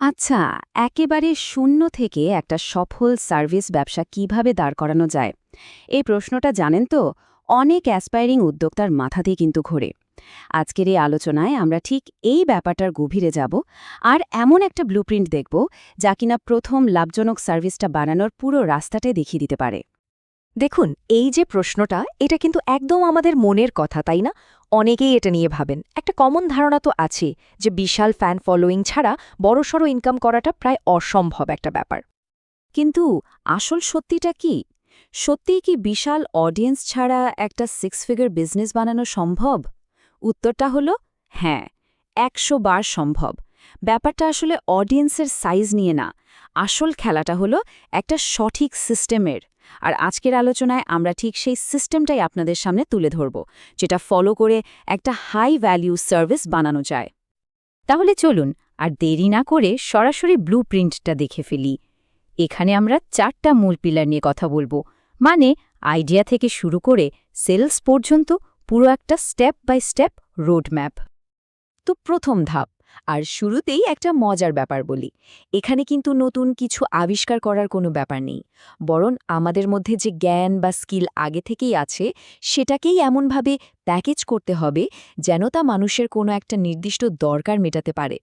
আচ্ছা একেবারে শূন্য থেকে একটা সফল সার্ভিস ব্যবসা কীভাবে দাঁড় করানো যায়? এই প্রশ্নটা জানেন তো, অনেক অ্যাসপায়ারিং উদ্যোক্তার মাথাতেই কিন্তু ঘোরে। আজকের এই আলোচনায় আমরা ঠিক এই ব্যাপারটার গভীরে যাব আর এমন একটা ব্লুপ্রিন্ট দেখব যা কিনা প্রথম লাভজনক সার্ভিসটা বানানোর পুরো রাস্তাটাই দেখিয়ে দিতে পারে। দেখুন, এই যে প্রশ্নটা, এটা কিন্তু একদম আমাদের মনের কথা, তাই না? অনেকেই এটা নিয়ে ভাবেন। একটা কমন ধারণা তো আছে যে বিশাল ফ্যান ফলোয়িং ছাড়া বড়সড় ইনকাম করাটা প্রায় অসম্ভব একটা ব্যাপার। কিন্তু আসল সত্যিটা কি? সত্যিই কি বিশাল অডিয়েন্স ছাড়া একটা সিক্স ফিগার বিজনেস বানানো সম্ভব? উত্তরটা হলো হ্যাঁ একশো বার সম্ভব। ব্যাপারটা আসলে অডিয়েন্সের সাইজ নিয়ে না। আসল খেলাটা হলো একটা সঠিক সিস্টেমের আর আজকের আলোচনায় আমরা ঠিক সেই সিস্টেমটাই আপনাদের সামনে তুলে ধরব, যেটা ফলো করে একটা হাই ভ্যালিউ সার্ভিস বানানো যায়। তাহলে চলুন আর দেরি না করে সরাসরি ব্লু প্রিন্টটা দেখে ফেলি। এখানে আমরা চারটা মূল পিলার নিয়ে কথা বলব মানে আইডিয়া থেকে শুরু করে সেলস পর্যন্ত পুরো একটা স্টেপ বাই স্টেপ রোডম্যাপ। তো প্রথম ধাপ আর শুরুতেই একটা মজার ব্যাপার বলি। এখানে কিন্তু নতুন কিছু আবিষ্কার করার কোনো ব্যাপার নেই। বরং আমাদের মধ্যে যে জ্ঞান বা স্কিল আগে থেকেই আছে, সেটাকেই এমনভাবে প্যাকেজ করতে হবে যেন তা মানুষের কোনো একটা নির্দিষ্ট দরকার মেটাতে পারে।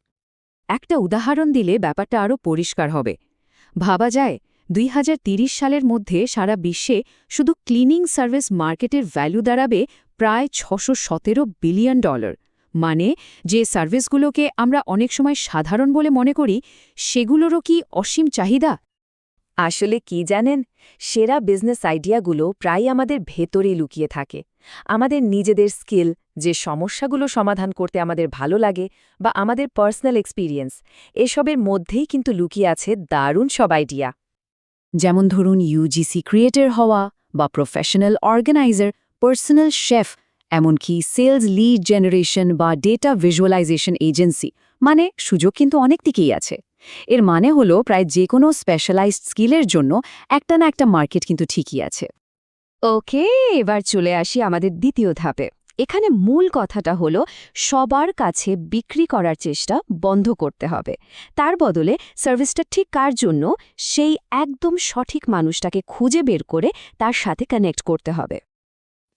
একটা উদাহরণ দিলে ব্যাপারটা আরও পরিষ্কার হবে। ভাবা যায়, দুই সালের মধ্যে সারা বিশ্বে শুধু ক্লিনিং সার্ভিস মার্কেটের ভ্যালু দাঁড়াবে প্রায় ছশো বিলিয়ন ডলার। মানে যে সার্ভিসগুলোকে আমরা অনেক সময় সাধারণ বলে মনে করি, সেগুলোরও কি অসীম চাহিদা? আসলে কি জানেন? সেরা বিজনেস আইডিয়াগুলো প্রায় আমাদের ভেতরেই লুকিয়ে থাকে। আমাদের নিজেদের স্কিল, যে সমস্যাগুলো সমাধান করতে আমাদের ভালো লাগে বা আমাদের পার্সোনাল এক্সপিরিয়েন্স, এসবের মধ্যেই কিন্তু লুকিয়ে আছে দারুণ সব আইডিয়া। যেমন ধরুন ইউজিসি ক্রিয়েটর হওয়া বা প্রফেশনাল অর্গানাইজার, পার্সোনাল শেফ এমনকি সেলস লিড জেনারেশন বা ডেটা ভিজুয়ালাইজেশন এজেন্সি মানে সুযোগ কিন্তু অনেক দিকেই আছে। এর মানে হলো প্রায় যে কোনো স্পেশালাইজড স্কিলের জন্য একটা না একটা মার্কেট কিন্তু ঠিকই আছে। ওকে, এবার চলে আসি আমাদের দ্বিতীয় ধাপে। এখানে মূল কথাটা হলো, সবার কাছে বিক্রি করার চেষ্টা বন্ধ করতে হবে। তার বদলে সার্ভিসটা ঠিক কার জন্য, সেই একদম সঠিক মানুষটাকে খুঁজে বের করে তার সাথে কানেক্ট করতে হবে।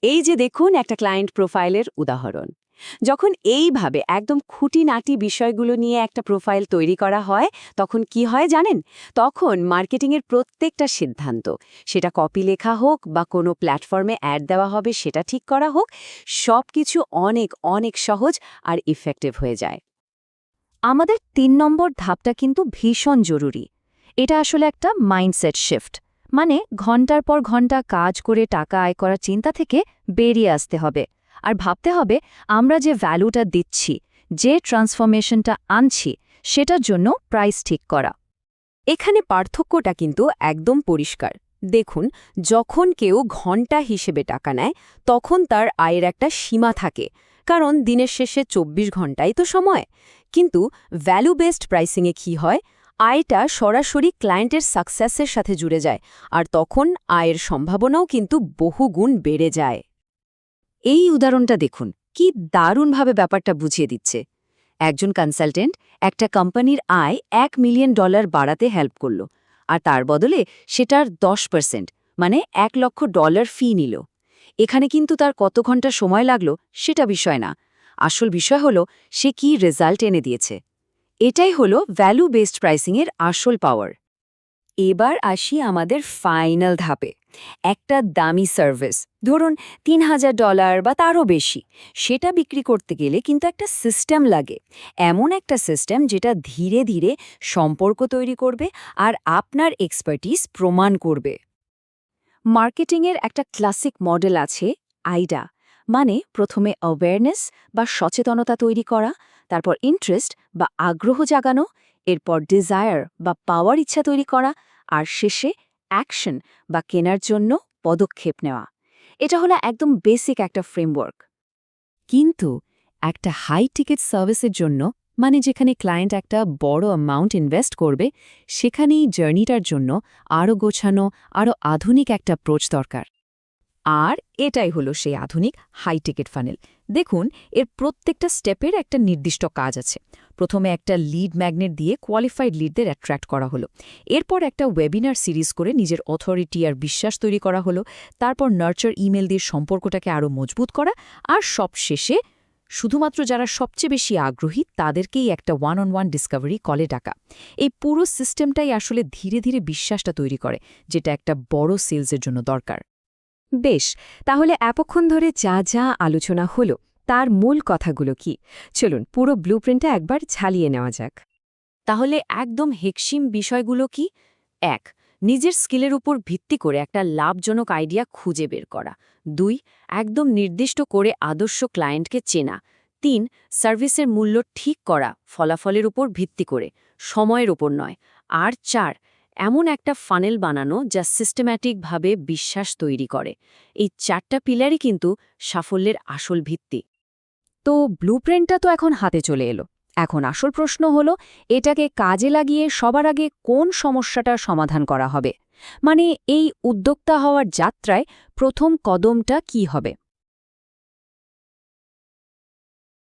এই যে দেখুন একটা ক্লায়েন্ট প্রোফাইলের উদাহরণ। যখন এইভাবে একদম খুঁটিনাটি বিষয়গুলো নিয়ে একটা প্রোফাইল তৈরি করা হয়, তখন কি হয় জানেন? তখন মার্কেটিংয়ের প্রত্যেকটা সিদ্ধান্ত, সেটা কপি লেখা হোক বা কোনো প্ল্যাটফর্মে অ্যাড দেওয়া হবে সেটা ঠিক করা হোক সব কিছু অনেক অনেক সহজ আর ইফেক্টিভ হয়ে যায়। আমাদের তিন নম্বর ধাপটা কিন্তু ভীষণ জরুরি। এটা আসলে একটা মাইন্ডসেট শিফট মানে ঘণ্টার পর ঘণ্টা কাজ করে টাকা আয় করার চিন্তা থেকে বেরিয়ে আসতে হবে। আর ভাবতে হবে, আমরা যে ভ্যালুটা দিচ্ছি, যে ট্রান্সফরমেশনটা আনছি, সেটার জন্য প্রাইস ঠিক করা। এখানে পার্থক্যটা কিন্তু একদম পরিষ্কার। দেখুন, যখন কেউ ঘণ্টা হিসেবে টাকা নেয়, তখন তার আয়ের একটা সীমা থাকে, কারণ দিনের শেষে ২৪ ঘন্টাই তো সময়। কিন্তু ভ্যালু বেসড প্রাইসিংয়ে কী হয়? আয়টা সরাসরি ক্লায়েন্টের সাকসেসের সাথে জুড়ে যায়, আর তখন আয়ের সম্ভাবনাও কিন্তু বহুগুণ বেড়ে যায়। এই উদাহরণটা দেখুন, কি দারুণভাবে ব্যাপারটা বুঝিয়ে দিচ্ছে। একজন কনসালটেন্ট একটা কোম্পানির আয় এক মিলিয়ন ডলার বাড়াতে হেল্প করল, আর তার বদলে সেটার দশ পার্সেন্ট মানে এক লক্ষ ডলার ফি নিল। এখানে কিন্তু তার কত ঘণ্টা সময় লাগল সেটা বিষয় না। আসল বিষয় হলো, সে কি রেজাল্ট এনে দিয়েছে। এটাই হলো ভ্যালু বেসড প্রাইসিংয়ের আসল পাওয়ার এবার আসি আমাদের ফাইনাল ধাপে। একটা দামি সার্ভিস ধরুন তিন হাজার ডলার বা তারও বেশি, সেটা বিক্রি করতে গেলে কিন্তু একটা সিস্টেম লাগে। এমন একটা সিস্টেম যেটা ধীরে ধীরে সম্পর্ক তৈরি করবে আর আপনার এক্সপার্টিস প্রমাণ করবে। মার্কেটিংয়ের একটা ক্লাসিক মডেল আছে আইডা মানে প্রথমে অ্যাওয়ারনেস বা সচেতনতা তৈরি করা তারপর ইন্টারেস্ট বা আগ্রহ জাগানো, এরপর ডিজায়ার বা পাওয়ার ইচ্ছা তৈরি করা, আর শেষে অ্যাকশন বা কেনার জন্য পদক্ষেপ নেওয়া। এটা হলো একদম বেসিক একটা ফ্রেমওয়ার্ক কিন্তু একটা হাই টিকেট সার্ভিসের জন্য মানে যেখানে ক্লায়েন্ট একটা বড় অ্যামাউন্ট ইনভেস্ট করবে, সেখানেই জার্নিটার জন্য আরও গোছানো আরও আধুনিক একটা প্রোচ দরকার। আর এটাই হলো সেই আধুনিক হাই টিকেট ফানেল দেখুন, এর প্রত্যেকটা স্টেপের একটা নির্দিষ্ট কাজ আছে। প্রথমে একটা লিড ম্যাগনেট দিয়ে কোয়ালিফাইড লিডদের অ্যাট্রাক্ট করা হলো। এরপর একটা ওয়েবিনার সিরিজ করে নিজের অথরিটি আর বিশ্বাস তৈরি করা হলো। তারপর নার্চার ইমেল দিয়ে সম্পর্কটাকে আরও মজবুত করা। আর সব শেষে শুধুমাত্র যারা সবচেয়ে বেশি আগ্রহী, তাদেরকেই একটা ওয়ান অন ওয়ান ডিসকাভারি কলে ডাকা। এই পুরো সিস্টেমটাই আসলে ধীরে ধীরে বিশ্বাসটা তৈরি করে, যেটা একটা বড় সেলসের জন্য দরকার। বেশ, তাহলে এতক্ষণ ধরে যা যা আলোচনা হলো, তার মূল কথাগুলো কি? চলুন, পুরো ব্লুপ্রিন্টটা একবার ঝালিয়ে নেওয়া যাক। তাহলে একদম হেকসিম বিষয়গুলো কি? এক, নিজের স্কিলের উপর ভিত্তি করে একটা লাভজনক আইডিয়া খুঁজে বের করা। দুই, একদম নির্দিষ্ট করে আদর্শ ক্লায়েন্টকে চেনা। তিন, সার্ভিসের মূল্য ঠিক করা, ফলাফলের উপর ভিত্তি করে, সময়ের উপর নয়। আর চার এমন একটা ফানেল বানানো যা সিস্টেম্যাটিকভাবে বিশ্বাস তৈরি করে। এই চারটা পিলারই কিন্তু সাফল্যের আসল ভিত্তি। তো ব্লুপ্রিন্টটা তো এখন হাতে চলে এলো। এখন আসল প্রশ্ন হলো, এটাকে কাজে লাগিয়ে সবার আগে কোন সমস্যাটার সমাধান করা হবে? মানে এই উদ্যোক্তা হওয়ার যাত্রায় প্রথম কদমটা কি হবে?